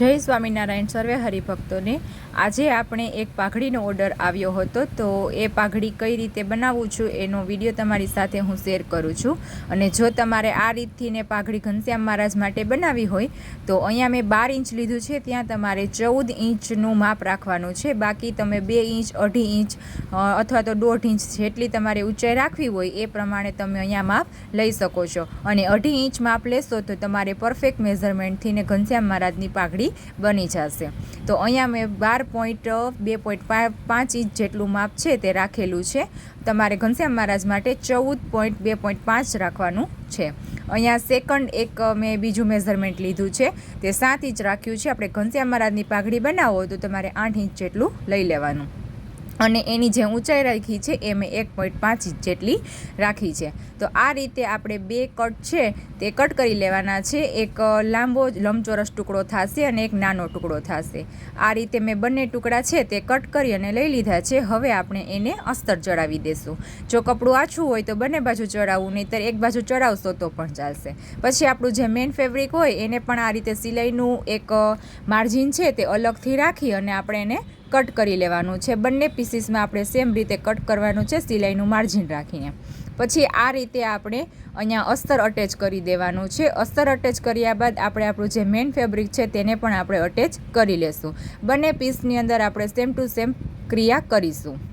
જય સ્વામિનારાયણ સર્વે હરિભક્તોને. આજે આપણે એક પાઘડીનો ઓર્ડર આવ્યો હતો, તો એ પાઘડી કઈ રીતે બનાવું છું એનો વીડિયો તમારી સાથે હું શેર કરું છું. અને જો તમારે આ રીતથી ને પાઘડી ઘનશ્યામ મહારાજ માટે બનાવી હોય, તો અહીંયા મેં બાર ઇંચ લીધું છે, ત્યાં તમારે ચૌદ ઇંચનું માપ રાખવાનું છે. બાકી તમે બે ઇંચ, અઢી ઇંચ અથવા તો દોઢ ઇંચ જેટલી તમારે ઊંચાઈ રાખવી હોય, એ પ્રમાણે તમે અહીંયા માપ લઈ શકો છો. અને અઢી ઇંચ માપ લેશો, તો તમારે પરફેક્ટ મેઝરમેન્ટથી ને ઘનશ્યામ મહારાજની પાઘડી બની જશે. તો અહીંયા મેં બાર પોઈન્ટ બે પોઈન્ટ પાંચ ઇંચ જેટલું માપ છે તે રાખેલું છે. તમારે ઘનશ્યામ મહારાજ માટે ચૌદ પોઈન્ટ બે પોઈન્ટ પાંચ રાખવાનું છે. અહીંયા સેકન્ડ એક મેં બીજું મેઝરમેન્ટ લીધું છે. તે સાત ઇંચ રાખ્યું છે. આપણે ઘનશ્યામ મહારાજની પાઘડી બનાવો તો તમારે આઠ ઇંચ જેટલું લઈ લેવાનું. અને એની જે ઊંચાઈ રાખી છે એ મેં એક પોઈન્ટ પાંચ ઇંચ જેટલી રાખી છે. તો આ રીતે આપણે બે કટ છે તે કટ કરી લેવાના છે. એક લાંબો લંબચોરસ ટુકડો થશે અને એક નાનો ટુકડો થશે. આ રીતે મેં બંને ટુકડા છે તે કટ કરી અને લઈ લીધા છે. હવે આપણે એને અસ્તર ચડાવી દેશું. જો કપડું આછું હોય તો બંને બાજુ ચડાવવું નહીંતર એક બાજુ ચડાવશો તો પણ ચાલશે. પછી આપણું જે મેઇન ફેબ્રિક હોય એને પણ આ રીતે સિલાઈનું એક માર્જિન છે તે અલગથી રાખી અને આપણે એને કટ કરી લેવાનું છે. બંને પીસીસમાં આપણે સેમ રીતે કટ કરવાનું છે, સિલાઈનું માર્જિન રાખીને. પછી આ રીતે આપણે અહીંયા અસ્તર અટેચ કરી દેવાનું છે. અસ્તર અટેચ કર્યા બાદ આપણે આપણું જે મેઇન ફેબ્રિક છે તેને પણ આપણે અટેચ કરી લેશું. બંને પીસની અંદર આપણે સેમ ટુ સેમ ક્રિયા કરીશું.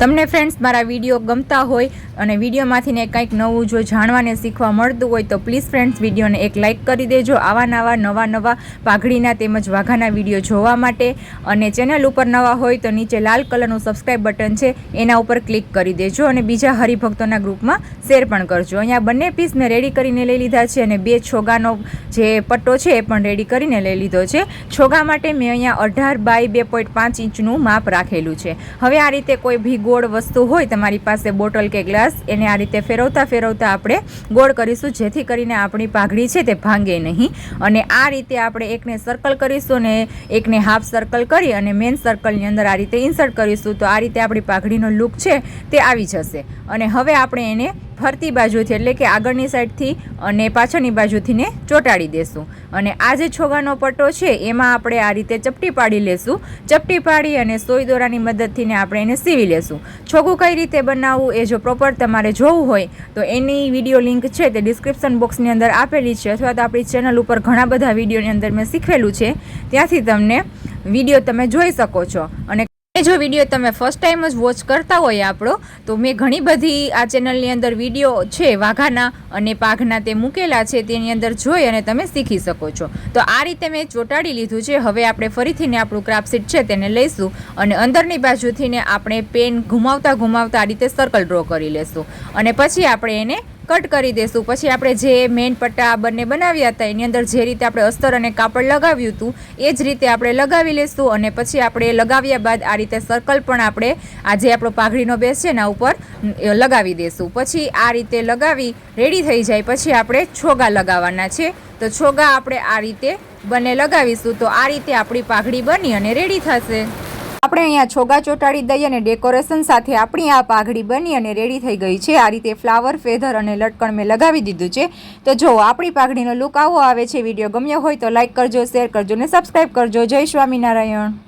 તમને ફ્રેન્ડ્સ મારા વીડિયો ગમતા હોય અને વિડીયોમાંથી ને કંઈક નવું જો જાણવાને શીખવા મળતું હોય તો પ્લીઝ ફ્રેન્ડ્સ વિડીયોને એક લાઇક કરી દેજો. આવા નવા નવા નવા પાઘડીના તેમજ વાઘાના વીડિયો જોવા માટે. અને ચેનલ ઉપર નવા હોય તો નીચે લાલ કલરનું સબસ્ક્રાઈબ બટન છે, એના ઉપર ક્લિક કરી દેજો અને બીજા હરિભક્તોના ગ્રુપમાં શેર પણ કરજો. અહીંયા બંને પીસ મેં રેડી કરીને લઈ લીધા છે અને બે છોગાનો જે પટ્ટો છે એ પણ રેડી કરીને લઈ લીધો છે. છોગા માટે મેં અહીંયા અઢાર બાય બે પોઈન્ટ પાંચ ઇંચનું માપ રાખેલું છે. હવે આ રીતે કોઈ ભી ગોળ વસ્તુ હોય તમારી પાસે બોટલ કે ગ્લાસ, એને આ રીતે ફેરવતા ફેરવતા આપણે ગોળ કરીશું, જેથી કરીને આપણી પાઘડી છે તે ભાંગે નહીં. અને આ રીતે આપણે એકને સર્કલ કરીશું અને એકને હાફ સર્કલ કરી અને મેન સર્કલની અંદર આ રીતે ઇન્સર્ટ કરીશું, તો આ રીતે આપણી પાઘડીનો લુક છે તે આવી જશે. અને હવે આપણે એને ફરતી બાજુથી, એટલે કે આગળની સાઈડથી અને પાછળની બાજુથી ને ચોંટાડી દેશું. અને આ જે છોગાનો પટ્ટો છે, એમાં આપણે આ રીતે ચપટી પાડી લેશું. ચપટી પાડી અને સોય દોરાની મદદથી ને આપણે એને સીવી લેશું. છોગું કઈ રીતે બનાવવું એ જો પ્રોપર તમારે જોવું હોય, તો એની વીડિયો લિંક છે તે ડિસ્ક્રિપ્શન બોક્સની અંદર આપેલી છે, અથવા તો આપણી ચેનલ ઉપર ઘણા બધા વિડીયોની અંદર મેં શીખવેલું છે. ત્યાંથી તમને વીડિયો તમે જોઈ શકો છો. અને એ જો વીડિયો તમે ફર્સ્ટ ટાઈમ જ વોચ કરતા હોય આપણો, તો મેં ઘણી બધી આ ચેનલની અંદર વીડિયો છે, વાઘાના અને પાઘના તે મૂકેલા છે, તેની અંદર જોઈ અને તમે શીખી શકો છો. તો આ રીતે મેં ચોંટાડી લીધું છે. હવે આપણે ફરીથી ને આપણું ક્રાફ્ટ શીટ છે તેને લઈશું અને અંદરની બાજુથી ને આપણે પેન ઘુમાવતા ઘુમાવતા આ રીતે સર્કલ ડ્રો કરી લેશું. અને પછી આપણે એને કટ કરી દેશું. પછી આપણે જે મેઇન પટ્ટા બંને બનાવ્યા હતા, એની અંદર જે રીતે આપણે અસ્તર અને કાપડ લગાવ્યું હતું, એ જ રીતે આપણે લગાવી લેશું અને પછી આપણે લગાવ્યા બાદ આ રીતે સર્કલ પણ આપણે આ જે આપણો પાઘડીનો બેસ છે એના ઉપર લગાવી દેશું. પછી આ રીતે લગાવી રેડી થઈ જાય, પછી આપણે છોગા લગાવવાના છે. તો છોગા આપણે આ રીતે બંને લગાવીશું. તો આ રીતે આપણી પાઘડી બની અને રેડી થશે. આપણે અહીંયા છોગા ચોટાડી દઈએ અને ડેકોરેશન સાથે આપણી આ પાઘડી બની અને રેડી થઈ ગઈ છે. આ રીતે ફ્લાવર, ફેધર અને લટકણ મેં લગાવી દીધું છે. તો જો આપણી પાઘડીનો લુક આવો આવે છે, વીડિયો ગમ્યો હોય તો લાઈક કરજો, શેર કરજો અને સબસ્ક્રાઈબ કરજો. જય સ્વામિનારાયણ.